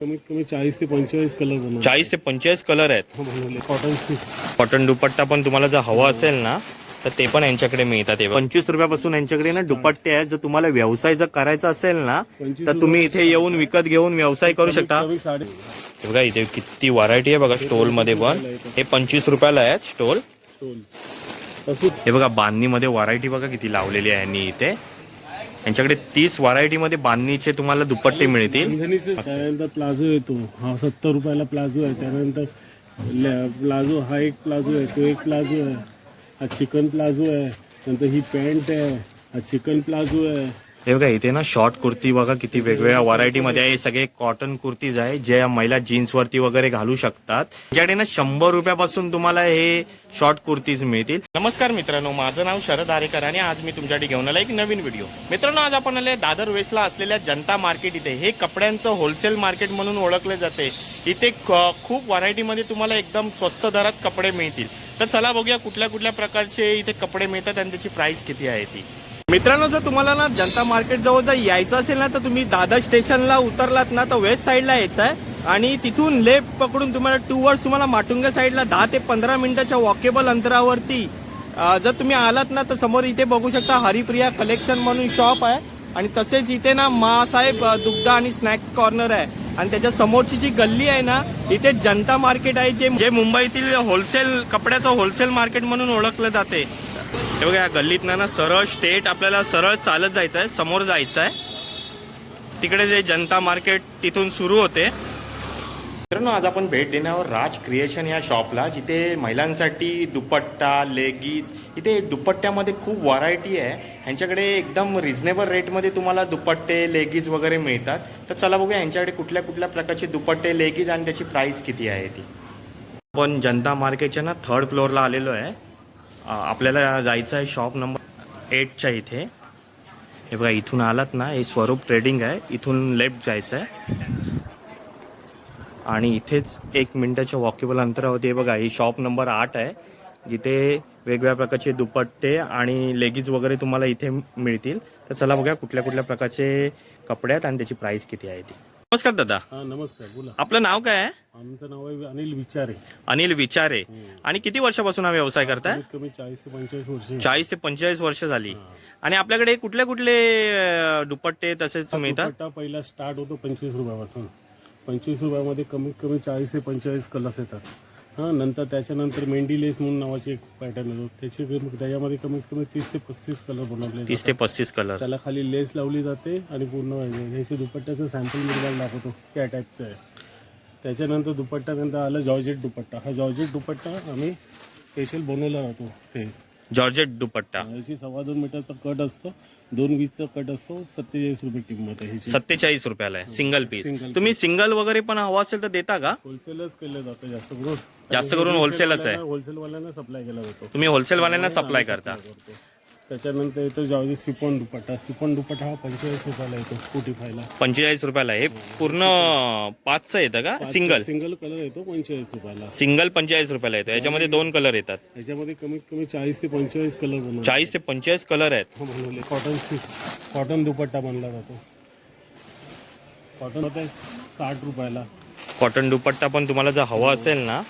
कमीत कमी चाळीस ते पंचेचाळीस कलर बनवले चाळीस ते पंचेचाळीस कलर आहेत. हो, बनवले. कॉटन कॉटन दुपट्टा पण तुम्हाला जर हवा असेल ना तर ते पण यांच्याकडे मिळतात. पंचवीस रुपयापासून यांच्याकडे ना दुपट्टे आहेत. जर तुम्हाला व्यवसाय जर करायचा असेल ना तर तुम्ही इथे येऊन विकत घेऊन व्यवसाय करू शकता. साडे हे बघा इथे किती व्हरायटी आहे बघा स्टोलमध्ये पण. हे पंचवीस रुपयाला आहे स्टोल हे बघा बांधणीमध्ये व्हरायटी बघा किती लावलेली आहे यांनी इथे. यांच्याकडे तीस व्हरायटी मध्ये बांधणीचे तुम्हाला दुपट्टे मिळतील. त्यानंतर प्लाझो येतो. हा सत्तर रुपयाला प्लाझो आहे. त्यानंतर प्लाझो हा एक प्लाझो आहे. तो एक प्लाझो आहे. हा चिकन प्लाझो आहे. नंतर ही पॅन्ट आहे. हा चिकन प्लाझो आहे. हे बघा इथे ना शॉर्ट कुर्ती बघा किती वेगवेगळ्या व्हरायटी मध्ये आहे. सगळे कॉटन कुर्तीज आहे जे महिला जीन्स वरती वगैरे घालू शकतात. त्याच्याकडे ना शंभर रुपयापासून तुम्हाला हे शॉर्ट कुर्तीज मिळतील. नमस्कार मित्रांनो माझं नाव शरद आरेकर आणि आज मी तुमच्यासाठी घेऊन आला एक नवीन व्हिडिओ मित्रांनो आज आपण आले दादर वेस्टला असलेल्या जनता मार्केट इथे. हे कपड्यांचं होलसेल मार्केट म्हणून ओळखले जाते. इथे खूप खूप व्हरायटीमध्ये तुम्हाला एकदम स्वस्त दरात कपडे मिळतील. तर चला बघूया कुठल्या कुठल्या प्रकारचे इथे कपडे मिळतात आणि त्याची प्राइस किती आहे ती. मित्रांनो जर तुम्हाला ना जनता मार्केट जवळ जर यायचं असेल ना तर तुम्ही दादर स्टेशनला उतरलात ना तर वेस्ट साईडला यायचं आहे. आणि तिथून लेफ्ट पकडून तुम्हाला टू वर्ड्स तुम्हाला माटुंगा साईडला दहा ते पंधरा मिनिटाच्या वॉकेबल अंतरावरती जर तुम्ही आलात ना तर समोर इथे बघू शकता हरिप्रिया कलेक्शन म्हणून शॉप आहे. आणि तसेच इथे ना मासाहेब दुग्ध आणि स्नॅक्स कॉर्नर आहे. आणि त्याच्या समोरची जी गल्ली आहे ना इथे जनता मार्केट आहे जे जे मुंबईतील होलसेल कपड्याचं होलसेल मार्केट म्हणून ओळखलं जाते. हे बघा या गल्लीतनं ना सरळ स्टेट आपल्याला सरळ चालत जायचं आहे समोर जायचं आहे तिकडे जे जनता मार्केट तिथून सुरू होते. मित्रांनो आज आपण भेट देण्यावर राज क्रिएशन या शॉपला जिथे महिलांसाठी दुपट्टा लेगीज इथे दुपट्ट्यामध्ये खूप व्हरायटी आहे. ह्यांच्याकडे एकदम रिझनेबल रेटमध्ये तुम्हाला दुपट्टे लेगीज वगैरे मिळतात. तर चला बघूया ह्यांच्याकडे कुठल्या कुठल्या प्रकारचे दुपट्टे लेगीज आणि त्याची प्राईस किती आहे ती. आपण जनता मार्केटच्या ना थर्ड फ्लोअरला आलेलो आहे. आपल्याला जायचं आहे शॉप नंबर एटच्या इथे. हे बघा इथून आलात ना हे स्वरूप ट्रेडिंग आहे. इथून लेफ्ट जायचं आहे. आणि इथेच एक मिनटाच्या वॉकेबल अंतरावरती हे बघा ही शॉप नंबर आठ आहे. जिथे वेगवेगळ्या प्रकारचे दुपट्टे आणि लेगीज वगैरे तुम्हाला इथे मिळतील. तर चला बघा कुठल्या कुठल्या प्रकारचे कपडे आहेत आणि त्याची प्राईस किती आहे ती. नमस्कार दादा. हा नमस्कार बोला. आपलं नाव काय आहे? आमचं नाव आहे अनिल विचारे. अनिल विचारे. आणि किती वर्षापासून हा व्यवसाय करताय? कमी चाळीस ते पंचेचाळीस वर्ष चाळीस ते पंचेचाळीस वर्ष झाली. हा. आणि आपल्याकडे कुठले कुठले अं, दुपट्टे तसेच मिळतात? दुपट्टा पहिला स्टार्ट होतो पंचवीस रुपयापासून. पंचवीस रुपयामध्ये कमीत कमी चाळीस ते पंचेचाळीस कलर्स येतात. हां नंतर त्याच्यानंतर मेंढी लेस म्हणून नावाची एक पॅटर्न येतो. त्याची कमी- त्याच्यामध्ये कमीत कमी तीस ते पस्तीस कलर बनवले तीस ते जातात. पस्तीस कलर त्याला खाली लेस लावली जाते आणि पूर्ण ह्याचे दुपट्ट्याचं सॅम्पल मी तुम्हाला दाखवतो त्या टाईपचं आहे त्याच्यानंतर दुपट्टा नंतर आलं जॉर्जेट दुपट्टा. हा जॉर्जेट दुपट्टा आम्ही स्पेशल बनवला जातो ते. जॉर्जेट दुपट्टा. याची सव्वा दोन मीटरचा कट असतो. दोन वीसचा कट असतो सत्तेचाळीस रुपये किंमत आहे ह्याची सत्तेचाळीस रुपयाला आहे सिंगल पीस Single तुम्ही सिंगल वगैरे पण हवा असेल तर देता का? होलसेलच केलं जातं जास्त करून. जास्त करून wholesalच आहे. होलसेलवाल्यांना सप्लाय केला जातो. तुम्ही होलसेलवाल्यांना सप्लाय करता. करतो. त्याच्यानंतर येतो जाऊ सिपॉन दुपट्टा सिपॉन दुपट्टा हा पंचेचाळीस रुपयाला येतो फोर्टी फायला पंचेचाळीस रुपयाला हे. पूर्ण पाचचं येतं का? सिंगल सिंगल कलर येतो पंचेचाळीस रुपयाला. सिंगल पंचेचाळीस रुपयाला येतं. याच्यामध्ये दोन कलर येतात. याच्यामध्ये कमीत कमी चाळीस ते पंचेचाळीस कलर बनवले. चाळीस ते पंचेचाळीस कलर आहेत. हो, बनवले. कॉटन कॉटन दुपट्टा बनला जातो. कॉटन होते साठ रुपयाला. कॉटन दुपट्टा पण तुम्हाला जर हवा असेल ना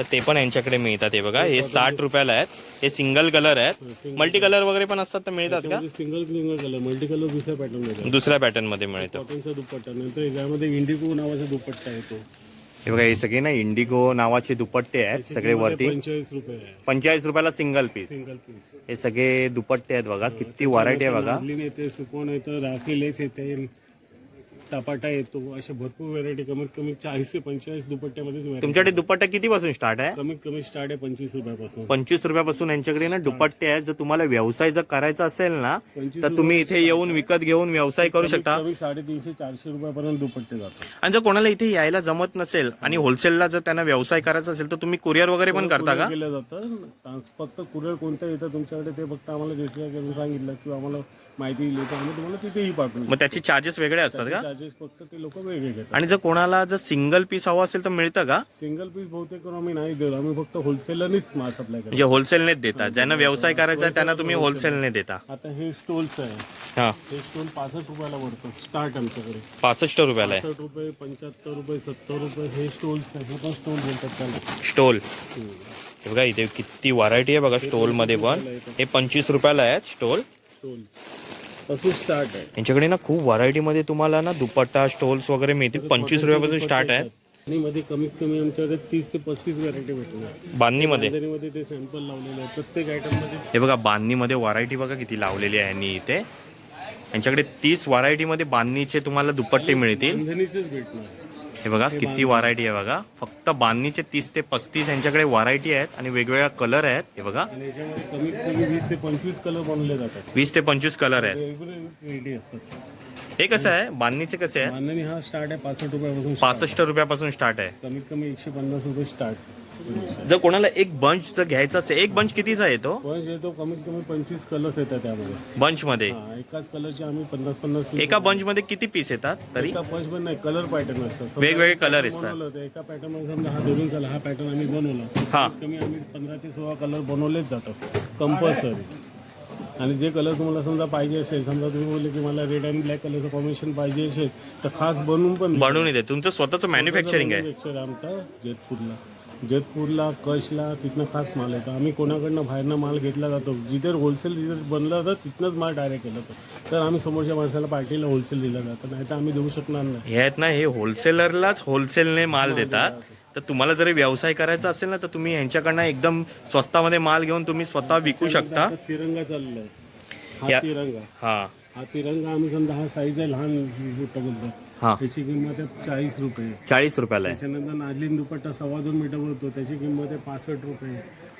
तर ते पण यांच्याकडे मिळतात हे बघा. हे साठ रुपयाला आहेत. हे सिंगल कलर आहेत. Multi colour. वगैरे पण असतात तर मिळतात का? Single single colour multi colour दुसऱ्या पॅटर्नमध्ये दुसऱ्या पॅटर्नमध्ये मिळतं. दुपट्टा नंतर याच्यामध्ये इंडिगो नावाचा दुपट्टा येतो. हे बघा हे सगळे ना इंडिगो नावाचे दुपट्टे आहेत सगळे वरती. पंचेचाळीस रुपये आहे पंचेचाळीस रुपयाला सिंगल पीस सिंगल पीस हे सगळे दुपट्टे आहेत बघा किती व्हरायटी आहे बघा. नागलीन येते सुकोन येतं राखी लेस येते. टपाटा येतो अशा भरपूर व्हरायटी कमीत कमी चाळीस ते पंचेचाळीस दुपट्ट्यामध्येच variety. तुमच्याकडे दुपट्टा किती पासून स्टार्ट आहे? कमीत कमी स्टार्ट आहे पंचवीस रुपयापासून. पंचवीस रुपयापासून यांच्याकडे ना दुपट्टे आहेत. जर तुम्हाला व्यवसाय जर करायचा असेल ना तर तुम्ही इथे येऊन विकत घेऊन व्यवसाय करू शकता. साडेतीनशे चारशे रुपयापर्यंत दुपट्टे जातात. आणि जर कोणाला इथे यायला जमत नसेल आणि होलसेलला जर त्यांना व्यवसाय करायचा असेल तर तुम्ही कुरिअर वगैरे पण करता का? केलं जातं फक्त कुरिअर कोणतं येतं तुमच्याकडे ते फक्त आम्हाला सांगितलं किंवा आम्हाला माहिती दिली तर आम्ही तुम्हाला तिथेही पाठवू मग त्याचे चार्जेस वेगळे असतात का? चार्जेस फक्त ते लोक वेगळे घेतात. आणि जर कोणाला जर सिंगल पीस हवा असेल तर मिळतं का? सिंगल पीस बहुतेक करून आम्ही नाही देतो. आम्ही फक्त होलसेलरनीच माल सप्लाय करतो. म्हणजे होलसेलनेच देता ज्यांना व्यवसाय करायचा आहे त्यांना तुम्ही होलसेलने देता. आता हे स्टोल्स आहे. हा. हे स्टोल पासष्ट रुपयाला पडतो स्टार्ट आमच्याकडे. पासष्ट रुपयाला आहे. पासष्ट रुपये पंच्याहत्तर रुपये सत्तर रुपये हे स्टोल्स आहे. हे पण स्टोल बोलतात त्याला. स्टोल. हे बघा इथे किती व्हरायटी आहे बघा स्टोलमध्ये पण. हे पंचवीस रुपयाला आहे स्टोल पासून स्टार्ट आहे. यांच्याकडे ना खूप व्हरायटी मध्ये तुम्हाला ना दुपट्टा स्टोल्स वगैरे मिळतील. पंचवीस रुपयापासून स्टार्ट आहे. आणि मध्ये कमीत कमी आमच्याकडे तीस ते पस्तीस व्हरायटी भेटणार. बांधणीमध्ये? बांधणीमध्ये ते सॅम्पल लावलेले आहे प्रत्येक आयटममध्ये हे बघा बांधणीमध्ये व्हरायटी बघा किती लावलेली आहे यांनी इथे. यांच्याकडे तीस व्हरायटी मध्ये बांधणीचे तुम्हाला दुपट्टे मिळतील. बांधणीचेच भेटणार. हे बघा किती व्हरायटी आहे बघा. फक्त बांधणीचे तीस ते पस्तीस यांच्याकडे व्हरायटी आहेत आणि वेगवेगळ्या कलर आहेत. हे बघा. कमीत कमी वीस ते पंचवीस कलर बनवले जातात. वीस ते पंचवीस कलर आहेत. हे कसं आहे? बांधणीचे कसे बांधणी हा स्टार्ट आहे पासष्ट रुपयापासून. पासष्ट रुपयापासून स्टार्ट आहे. कमीत कमी एकशे पन्नास रुपये स्टार्ट जर कोणाला एक बंच जर घ्यायचा असेल एक बंच कितीचा येतो? पण जे तो कमीत कमी पंचवीस कलर्स येतात त्यामध्ये. बंच मध्ये? हा एकाच कलरचे आम्ही पन्नास पन्नास एका बंच मध्ये किती पीस येतात तरी? एका पंच पण नाही कलर पॅटर्न असतात. समजा वेगवेगळे color pattern असतात. बनवलं होतं, एका पॅटर्नमध्ये समजा हा धरून झाला हा पॅटर्न आम्ही बनवला. हा. कमीत कमी आम्ही पंधरा ते सोळा कलर बनवलेच जातात कंपल्सरी आणि जे कलर तुम्हाला समजा पाहिजे असेल समजा तुम्ही बोलले की मला रेड अँड ब्लॅक कलरचं कॉम्बिनेशन पाहिजे असेल तर खास बनवून पण. बनवून येते. तुमचं स्वतःचं मॅन्युफॅक्चरिंग आहे. manufacturer आमचा जेतपूरला जेतपूरला कशला तिथनं खास माल येतो. आम्ही कोणाकडनं बाहेरनं माल घेतला जातो? जिथे होलसेल जिथे बनलं जातं तिथनंच माल डायरेक्ट केलं जातं. तर आम्ही समोरच्या माणसाला पार्टीला होलसेल दिलं जातं. नाही तर आम्ही देऊ शकणार नाही. हे आहेत ना हे होलसेलरलाच होलसेलने माल देतात. तर तुम्हाला जरी व्यवसाय करायचा असेल ना तर तुम्ही यांच्याकडनं एकदम स्वस्तामध्ये माल घेऊन तुम्ही स्वतः विकू शकता. आता तिरंगा चाललाय हा या- तिरंगा. हा. हा तिरंगा आम्ही समजा हा साईज आहे लहान मोठं बोलतो हा. त्याची किंमत आहे चाळीस रुपये. चाळीस रुपयाला आहे. त्याच्यानंतर नाजलीन दुपट्टा सव्वा दोन मीटर होतो त्याची किंमत आहे पासष्ट रुपये.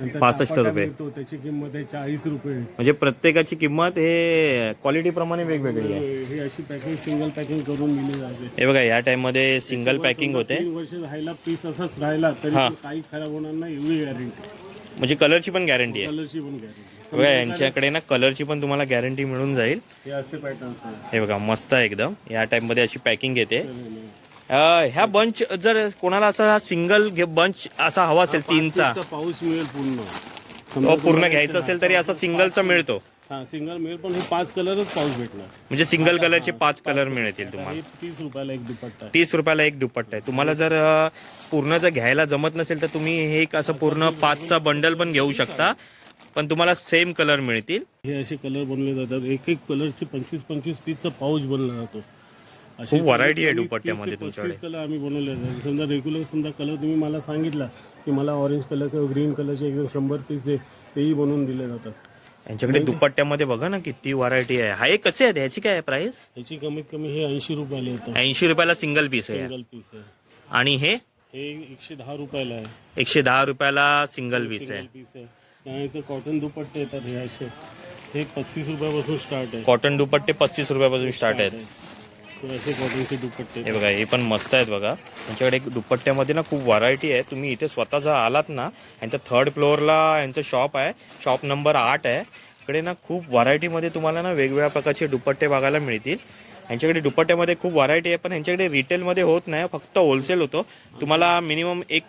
नंतर 65 तापाटा रुपये. मिळतो त्याची किंमत आहे चाळीस रुपये. म्हणजे प्रत्येकाची किंमत हे क्वालिटी प्रमाणे वेगवेगळी आहे. हे अशी पॅकिंग सिंगल पॅकिंग करून दिली जाते. हे बघा या टाइममध्ये सिंगल पॅकिंग होते. तीन वर्ष राहायला पीस असाच राहिला तरी हा. काही खराब होणार नाही एवढी गॅरंटी म्हणजे कलरची पण गॅरंटी आहे. कलरची पण गॅरंटी बघा यांच्याकडे ना कलरची पण तुम्हाला गॅरंटी मिळून जाईल. हे असे हे बघा मस्त आहे एकदम. या टाइपमध्ये अशी पॅकिंग येते अं, ह्या बंच जर कोणाला असा सिंगल बंच असा हवा असेल तीनचा पाऊस मिळेल पूर्ण. तो पूर्ण घ्यायचा असेल तरी असा सिंगलचा मिळतो. हा सिंगल मिळेल पण हे पाच कलरच पाऊस भेटणार. म्हणजे सिंगल कलरचे पाच कलर मिळतील तुम्हाला. हे तीस रुपयाला एक दुपट्टा आहे. तीस रुपयाला एक दुपट्टा आहे. तुम्हाला जर अं, पूर्ण जर घ्यायला जमत नसेल तर तुम्ही हे एक असं पूर्ण पाचचा बंडल पण घेऊ शकता. पण तुम्हाला सेम कलर मिळतील. हे असे कलर बनवले जातात. एक एक कलरचे पंचवीस पंचवीस पीसचा पाऊच बनला जातो. खूप variety आहे दुपट्ट्यामध्ये 30 ते तुमच्याकडे. 35 कलर आम्ही बनवले जातात. समजा रेग्युलर समजा कलर तुम्ही मला सांगितला की मला ऑरेंज कलर किंवा ग्रीन कलरचे एकदम शंभर पीस दे तेही बनवून दिले जातात. यांच्याकडे दुपट्ट्यामध्ये बघा ना किती व्हरायटी आहे. हा एक कसे आहे ह्याची काय प्राइस ह्याची कमीत कमी हे ऐंशी रुपयाला येतं. ऐंशी रुपयाला सिंगल पीस आहे. सिंगल पीस आहे. आणि हे? हे एकशे दहा रुपयाला आहे. एकशे दहा रुपयाला सिंगल पीस आहे. सिंगल पीस आहे. त्यानंतर कॉटन दुपट्टे येतात हे असे. हे पस्तीस रुपयापासून स्टार्ट आहे. कॉटन दुपट्टे पस्तीस रुपयापासून स्टार्ट आहेत. तर असे कॉटनचे दुपट्टे. हे बघा हे पण मस्त आहेत बघा. त्यांच्याकडे एक दुपट्ट्यामध्ये ना खूप व्हरायटी आहे. तुम्ही इथे स्वतः जर आलात ना यांच्या थर्ड फ्लोअरला यांचं शॉप आहे. शॉप नंबर आठ आहे. इकडे ना खूप व्हरायटीमध्ये तुम्हाला ना वेगवेगळ्या प्रकारचे दुपट्टे बघायला मिळतील. यांच्याकडे दुपट्ट्यामध्ये खूप व्हरायटी आहे पण यांच्याकडे रिटेलमध्ये होत नाही. फक्त होलसेल होतो. तुम्हाला मिनिमम एक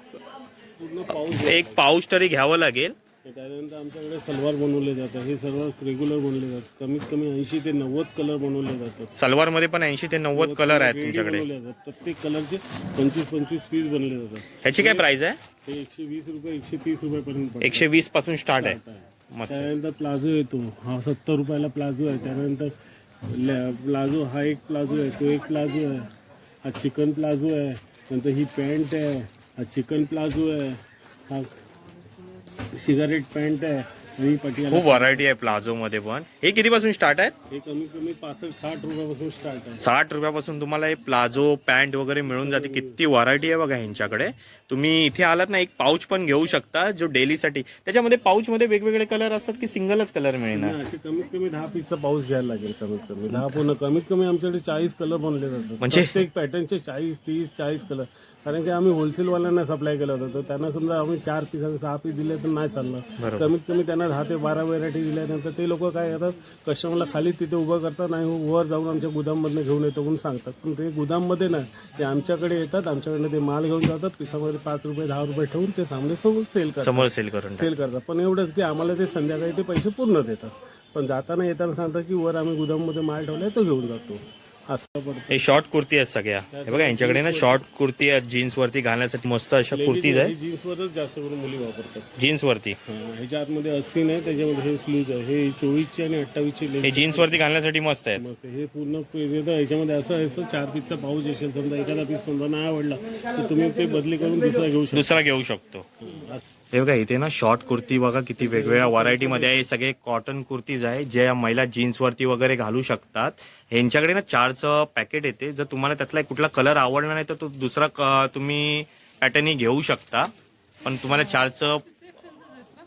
पाऊस एक पाऊच तरी घ्यावं लागेल. त्यानंतर आमच्याकडे सलवार बनवले जातात. हे सर्व रेग्युलर बनवले जातात. कमीत कमी ऐंशी ते नव्वद कलर बनवले जातात. सलवारमध्ये पण ऐंशी ते नव्वद कलर आहेत तुमच्याकडे. बनवले जातात. प्रत्येक कलरचे पंचवीस पंचवीस पीस बनले जातात. ह्याची काय प्राइस आहे? हे एकशे वीस रुपये एकशे तीस रुपयापर्यंत पडतात. एकशे वीसपासून स्टार्ट आहे. मस्त. त्यानंतर प्लाझो येतो. हा सत्तर रुपयाला प्लाझो आहे. त्यानंतर ल- प्लाझो हा एक प्लाझो आहे. तो एक प्लाझो आहे. हा चिकन प्लाझो आहे. नंतर ही पॅन्ट आहे. हा चिकन प्लाझो आहे. हा सिगारेट पॅन्ट आहे खूप व्हरायटी आहे प्लाझो मध्ये पण. हे कितीपासून स्टार्ट आहे हे कमीत कमी पासष्ट साठ रुपयापासून स्टार्ट आहे. साठ रुपयापासून तुम्हाला हे प्लाझो पॅन्ट वगैरे मिळून जाते. किती व्हरायटी आहे बघा ह्यांच्याकडे. तुम्ही इथे आलात ना एक पाऊच पण घेऊ शकता जो डेलीसाठी. त्याच्यामध्ये पाऊच मध्ये वेगवेगळे कलर असतात की सिंगलच कलर मिळणार? नाही, असे कमीत कमी दहा पीसचा पाऊस घ्यायला लागेल कमीत कमी दहा पूर्ण कमीत कमी आमच्याकडे चाळीस कलर बनले जातात. म्हणजे? प्रत्येक पॅटर्नचे चाळीस तीस चाळीस कलर कारण की आम्ही होलसेलवाल्यांना सप्लाय केलं होतं तर त्यांना समजा आम्ही चार पीस आणि सहा पीस दिले तर नाही चालणार. बरोबर. कमीत कमी त्यांना दहा ते बारा व्हेरायटी दिल्यानंतर ते लोक काय करतात कस्टमरला खाली तिथे उभं करतात आणि वर जाऊन आमच्या गुदाममधनं घेऊन येतो म्हणून सांगतात. पण ते गुदाममध्ये नाही ते आमच्याकडे येतात आमच्याकडनं ते माल घेऊन जातात पिसामध्ये पाच रुपये दहा रुपये ठेवून ते सामने सोबत सेल करतात. समोर सेल करून. सेल करतात. पण एवढंच की आम्हाला ते संध्याकाळी ते पैसे पूर्ण देतात. पण जाताना येताना सांगतात की वर आम्ही गुदाममध्ये माल ठेवलाय तो घेऊन जातो. हे शॉर्ट कुर्ती आहेत सगळ्या. हे बघा यांच्याकडे ना शॉर्ट कुर्ती आहेत जीन्स वरती घालण्यासाठी मस्त अशा कुर्तीज आहे जीन्सवरच जास्त करून मुली वापरतात. जीन्स वरती ह्याच्या आतमध्ये अस्ती नाही त्याच्यामध्ये हे स्लीज आहे. हे चोवीसची आणि अठ्ठावीसची हे जीन्स वरती घालण्यासाठी मस्त आहेत. मस्त. हे पूर्ण ह्याच्यामध्ये असं असं चार पीसचा पाऊच असेल समजा एखादा पीस समजा नाही आवडला तर तुम्ही ते बदली करून दुसरा घेऊ शकता. दुसरा घेऊ शकतो. हे बघा इथे ना शॉर्ट कुर्ती बघा किती वेगवेगळ्या व्हरायटी मध्ये आहे. सगळे कॉटन कुर्तीज आहे जे महिला जीन्स वरती वगैरे घालू शकतात. यांच्याकडे ना चारचं पॅकेट येते. जर तुम्हाला त्यातला कुठला कलर आवडला नाही तर तो दुसरा तुम्ही पॅटर्नही घेऊ शकता. पण तुम्हाला चारचं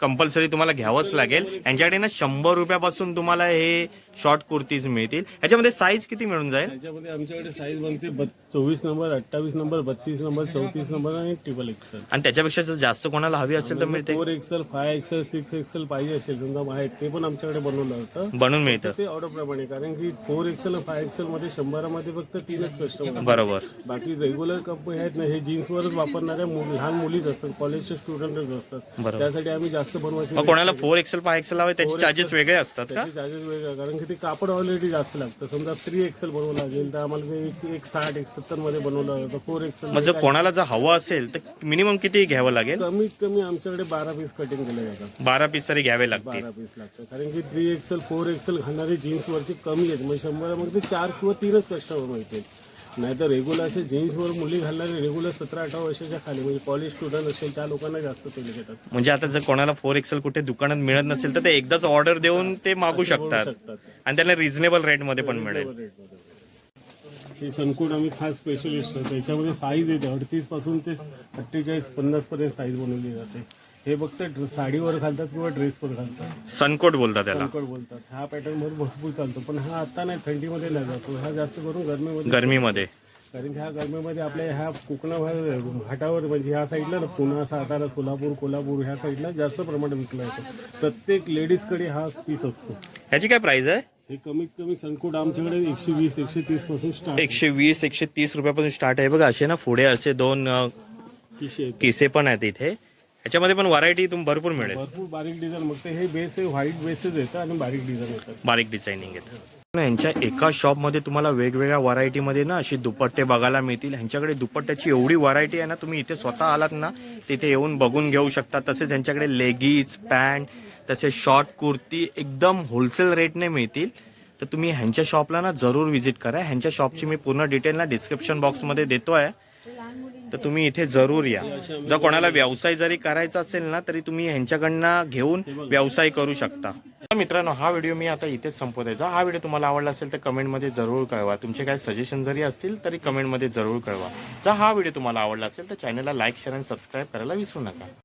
कंपल्सरी तुम्हाला घ्यावंच लागेल. यांच्याकडे ना शंभर रुपयापासून तुम्हाला हे शॉर्ट कुर्तीज मिळतील. याच्यामध्ये साईज किती मिळून जाईल? आमच्याकडे साईज बनते चोवीस नंबर अठ्ठावीस नंबर बत्तीस नंबर चौतीस नंबर आणि ट्रिपल एक्सेल आणि त्याच्यापेक्षा जर जास्त कोणाला हवी असेल तर मिळते. Four XL five XL six XL पाहिजे असेल समजा आहेत ते पण आमच्याकडे बनवलं होतं. बनून मिळतं. ते ऑर्डर प्रमाणे कारण की फोर एक्सेल फाय एक्सेल मध्ये शंभरामध्ये फक्त तीनच कस्टमर बरोबर. बाकी रेग्युलर कंपनी आहेत ना हे जीन्सवरच वापरणाऱ्या मु- लहान मुलीच असतात कॉलेजचे स्टुडंटच असतात. बरोबर. त्यासाठी आम्ही जास्त बनवायचे मग कोणाला फोर एक्सेल फाय एक्सेल हवे त्याचे चार्जेस वेगळे असतात का? त्याचे चार्जेस वेगळे कारण की ते कापड ऑलरेडी जास्त लागतं. समजा थ्री एक्सेल बनवलं लागेल तर आम्हाला ते एक एक साठ एक सत्तरमध्ये बनवलं होतं. फोर एक्सेल मग जर कोणाला जर हवं असेल तर मिनिमम किती घ्यावं लागेल? कमीत कमी आमच्याकडे बारा पीस कटिंग केले जातात. बारा पीस तरी घ्यावे लागतील. बारा पीस लागतं कारण की थ्री एक्सेल फोर एक्सेल घालणारे जीन्सवरचे कमी आहेत. म्हणजे शंभरामध्ये चार किंवा तीनच कस्टमर मिळतील. नाही तर रेग्युलर असे जीन्सवर मुली घालणारे रेग्युलर सतरा अठरा वर्षाच्या खाली म्हणजे कॉलेज स्टुडंट असेल त्या लोकांना जास्त पेले घेतात. म्हणजे आता जर कोणाला फोर एक्सेल कुठे दुकानात मिळत नसेल तर ते एकदाच ऑर्डर देऊन ते मागू शकतात. शकतात. आणि त्यांना रिझनेबल रेटमध्ये पण मिळेल. हे संकुट आम्ही खास स्पेशलिस्ट आहे त्याच्यामध्ये साईज येते. अडतीसपासून ते अठ्ठेचाळीस पन्नास पर्यंत साईज बनवली जाते. हे फक्त साडीवर घालतात किंवा ड्रेसवर घालतात. सनकोट बोलतात त्याला संकट बोलतात. हा पॅटर्नमध्ये भरपूर चालतो. पण हा आता नाही थंडीमध्ये नाही जातो. हा जास्त करून गरमीमध्ये गरमीमध्ये. कारण की ह्या गरमीमध्ये आपल्या ह्या कोकणावर घाटावर म्हणजे ह्या साईडला ना पुणा सातारा सोलापूर कोल्हापूर ह्या साईडला जास्त प्रमाणात विकला जातो. प्रत्येक लेडीजकडे हा पीस असतो. ह्याची काय प्राइस आहे? हे कमीत कमी संकुट आमच्याकडे एकशे वीस एकशे तीसपासून स्टार्ट एकशे वीस एकशे तीस रुपयापासून स्टार्ट आहे. बघा असे ना पुढे असे दोन अ, किशे किसे पण आहेत इथे. ह्याच्यामध्ये पण व्हरायटी तुम्ही भरपूर मिळेल. भरपूर बारीक डिझाईन मग ते हे बेस आहे व्हाईट बेसेस येतं आणि बारीक डिझाईन येतात बारीक डिझायनिंग येतं. यांच्या एका शॉपमध्ये तुम्हाला वेगवेगळ्या व्हरायटीमध्ये ना अशी दुपट्टे बघायला मिळतील. ह्यांच्याकडे दुपट्ट्याची एवढी व्हरायटी आहे ना तुम्ही इथे स्वतः आलात ना तिथे येऊन बघून घेऊ शकता. तसेच यांच्याकडे लेगीज पॅन्ट तसेच शॉर्ट कुर्ती एकदम होलसेल रेटने मिळतील. तर तुम्ही ह्यांच्या शॉपला ना जरूर व्हिजिट करा. ह्यांच्या शॉपची मी पूर्ण डिटेल ना डिस्क्रिप्शन बॉक्समध्ये देतो आहे तर तुम्ही इथे जरूर या. जर कोणाला व्यवसाय जरी करायचा असेल ना तरी तुम्ही ह्यांच्याकडनं घेऊन व्यवसाय करू शकता. मित्रांनो हा व्हिडिओ मी आता इथेच संपवतायचा हा व्हिडिओ तुम्हाला आवडला असेल तर कमेंटमध्ये जरूर कळवा. तुमचे काय सजेशन जरी असतील तरी कमेंटमध्ये जरूर कळवा. जर हा व्हिडिओ तुम्हाला आवडला असेल तर चॅनलला लाईक शेअर आणि सबस्क्राईब करायला विसरू नका.